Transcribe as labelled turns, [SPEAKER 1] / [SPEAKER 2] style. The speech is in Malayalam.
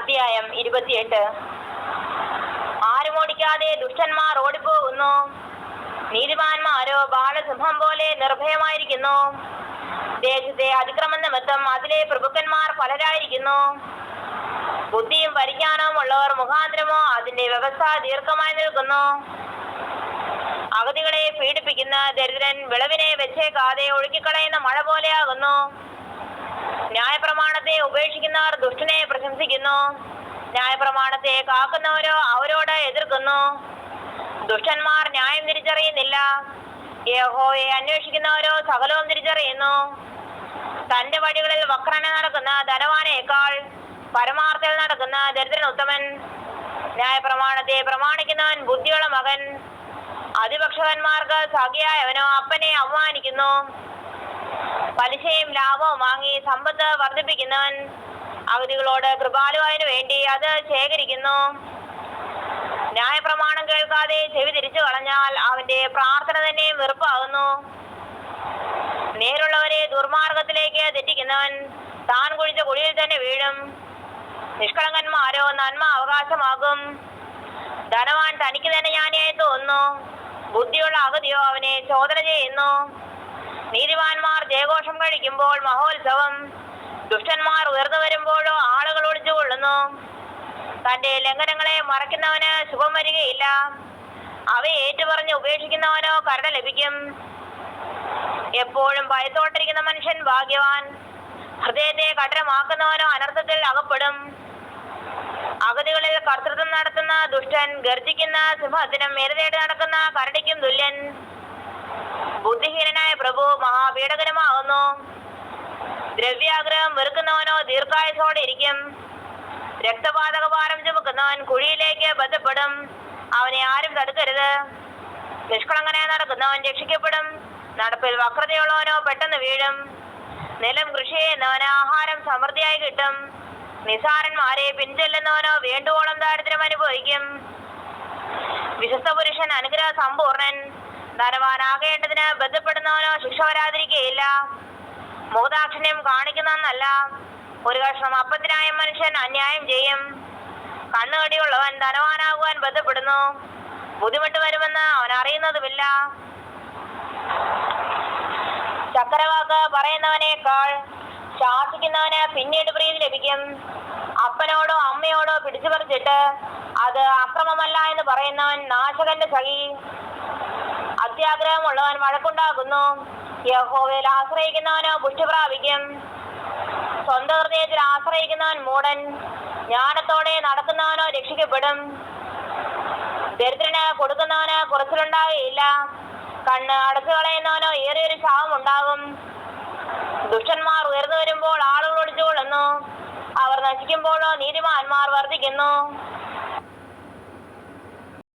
[SPEAKER 1] അധ്യായം ഇരുപത്തിയെട്ട്. ആരും ഓടിക്കാതെ ദുഷ്ടന്മാർ ഓടിപ്പോകുന്നു. നീതിമാന്മാരോ ബാലസിംഹം പോലെ നിർഭയമായിരിക്കുന്നു. ദേശത്തെ അതിക്രമം നിമിത്തം അതിലെ പ്രഭുക്കന്മാർ പലരായിരിക്കുന്നു. ബുദ്ധിയും പരിജ്ഞാനവും ഉള്ളവർ മുഖാന്തരമോ അതിന്റെ വ്യവസ്ഥ ദീർഘമായി നിൽക്കുന്നു. അഗതികളെ പീഡിപ്പിക്കുന്ന ദരിദ്രൻ വിളവിനെ വെച്ചേക്കാതെ ഒഴുക്കിക്കളയുന്ന മഴ പോലെയാകുന്നു. ന്യായപ്രമാണത്തെ ഉപേക്ഷിക്കുന്നവർ ദുഷ്ടനെ പ്രശംസിക്കുന്നു. ന്യായപ്രമാണത്തെ കാക്കുന്നവരോ അവരോട് എതിർക്കുന്നു. ദുഷ്ടന്മാർ ന്യായം തിരിച്ചറിയുന്നില്ല. യഹോയെ അന്വേഷിക്കുന്നവരോ സകലവും തിരിച്ചറിയുന്നു. തന്റെ വഴികളിൽ വക്രന നടക്കുന്ന ധനവാനേക്കാൾ പരമാർത്ഥത്തിൽ നടക്കുന്ന ദരിദ്രൻ ഉത്തമൻ. ന്യായപ്രമാണത്തെ പ്രമാണിക്കുന്നവൻ ബുദ്ധിയുള്ള മകൻ. അതിപക്ഷകന്മാർക്ക് സഖിയായവനോ അപ്പനെ അവമാനിക്കുന്നു പലിശയും ലാഭവും വാങ്ങി സമ്പത്ത് വർദ്ധിപ്പിക്കുന്നവൻ അഗതികളോട് കൃപാലുവായതിനു വേണ്ടി അത് ശേഖരിക്കുന്നു. ന്യായപ്രമാണം കേൾക്കാതെ ചെവി തിരിച്ചു കളഞ്ഞാൽ അവന്റെ പ്രാർത്ഥന തന്നെ വെറുപ്പാകുന്നു. നേരുള്ളവരെ ദുർമാർഗത്തിലേക്ക് തെറ്റിക്കുന്നവൻ താൻ കുഴിച്ച കുഴിയിൽ തന്നെ വീഴും. നിഷ്കളങ്കന്മാരോ നന്മ അവകാശമാകും. ധനവാൻ തനിക്ക് തന്നെ ജ്ഞാനിയായി തോന്നുന്നു. ബുദ്ധിയുള്ള അഗതിയോ അവനെ ചോദന ചെയ്യുന്നു. നീതിമാന്മാർ ജയഘോഷം കഴിക്കുമ്പോൾ മഹോത്സവം ദുഷ്ടന്മാർ ഉയർന്നു വരുമ്പോഴോ ആളുകൾ ഒളിച്ചുകൊള്ളുന്നു തന്റെ ലംഘനങ്ങളെ മറയ്ക്കുന്നവന് ശുഭം വരികയില്ല. അവയെ ഏറ്റുപറഞ്ഞ് ഉപേക്ഷിക്കുന്നവനോ കരുണ ലഭിക്കും. എപ്പോഴും ഭയത്തോട്ടിരിക്കുന്ന മനുഷ്യൻ ഭാഗ്യവാൻ. ഹൃദയത്തെ കഠിനമാക്കുന്നവനോ അനർത്ഥത്തിൽ അകപ്പെടും. അഗതികളിൽ കർത്തൃത്വം നടത്തുന്ന ദുഷ്ടൻ ഗർജിക്കുന്ന സിംഹത്തിനും മേലതേടി നടക്കുന്ന കരടിക്കും തുല്യൻ. ബുദ്ധിഹീനനായ പ്രഭു മഹാപീഡകനുമാകുന്നു. ദ്രവ്യാഗ്രഹം വെറുക്കുന്നവനോ ദീർഘായുസോടെ ഇരിക്കും. രക്തപാതക ഭാരം ചുമക്കുന്നവൻ കുഴിയിലേക്ക് ബന്ധപ്പെടും. അവനെ ആരും തടുക്കരുത്. നിഷ്കളങ്കനായി നടക്കുന്നവൻ രക്ഷിക്കപ്പെടും. നടപ്പിൽ വക്രതയുള്ളവനോ പെട്ടെന്ന് വീഴും. നിലം കൃഷി ചെയ്യുന്നവന് ആഹാരം സമൃദ്ധിയായി കിട്ടും. നിസാരന്മാരെ പിൻചെല്ലുന്നവനോ വേണ്ടുവോളം ദാരിദ്ര്യം അനുഭവിക്കും. വിശ്വസ്ത പുരുഷൻ അനുഗ്രഹ സമ്പൂർണൻ ധനവാനാകേണ്ടതിന് ബന്ധപ്പെടുന്നവനോ ശിക്ഷ വരാതിരിക്കുകയില്ല മുഖദാക്ഷിണ്യം കാണിക്കുന്നതെന്നല്ല. ഒരു കഷ്ണം അപ്പത്തിനായ മനുഷ്യൻ അന്യായം ചെയ്യും. കണ്ണുകടിയുള്ളവൻ ധനവാനാകുവാൻ ബന്ധപ്പെടുന്നു. ബുദ്ധിമുട്ട് വരുമെന്ന് അവൻ അറിയുന്നതുമില്ല. ചക്രവാക്ക് പറയുന്നവനേക്കാൾ ശാസിക്കുന്നവന് പിന്നീട് പ്രീതി ലഭിക്കും. അപ്പനോടോ അമ്മയോടോ പിടിച്ചു പറിച്ചിട്ട് അത് അക്രമമല്ല എന്ന് പറയുന്നവൻ നാശകന്റെ സഖി അത്യാഗ്രഹമുള്ളവൻ വഴക്കുണ്ടാകുന്നു. യഹോവയിൽ ആശ്രയിക്കുന്നവനോ പുഷ്ടി പ്രാപിക്കും. സ്വന്തം ഹൃദയത്തിൽ ആശ്രയിക്കുന്നവൻ മൂടൻ ജ്ഞാനത്തോടെ നടക്കുന്നവനോ രക്ഷിക്കപ്പെടും. ദരിദ്രന് കൊടുക്കുന്നവന് കുറച്ചിലുണ്ടാകുകയില്ല കണ്ണ് അടച്ചു കളയുന്നവനോ ഏറിയൊരു ശാപം ഉണ്ടാകും ദുഷ്ടന്മാർ ഉയർന്നു വരുമ്പോൾ ആളുകൾ ഒളിച്ചുകൊള്ളുന്നു. അവർ നശിക്കുമ്പോഴോ നീതിമാന്മാർ വർദ്ധിക്കുന്നു.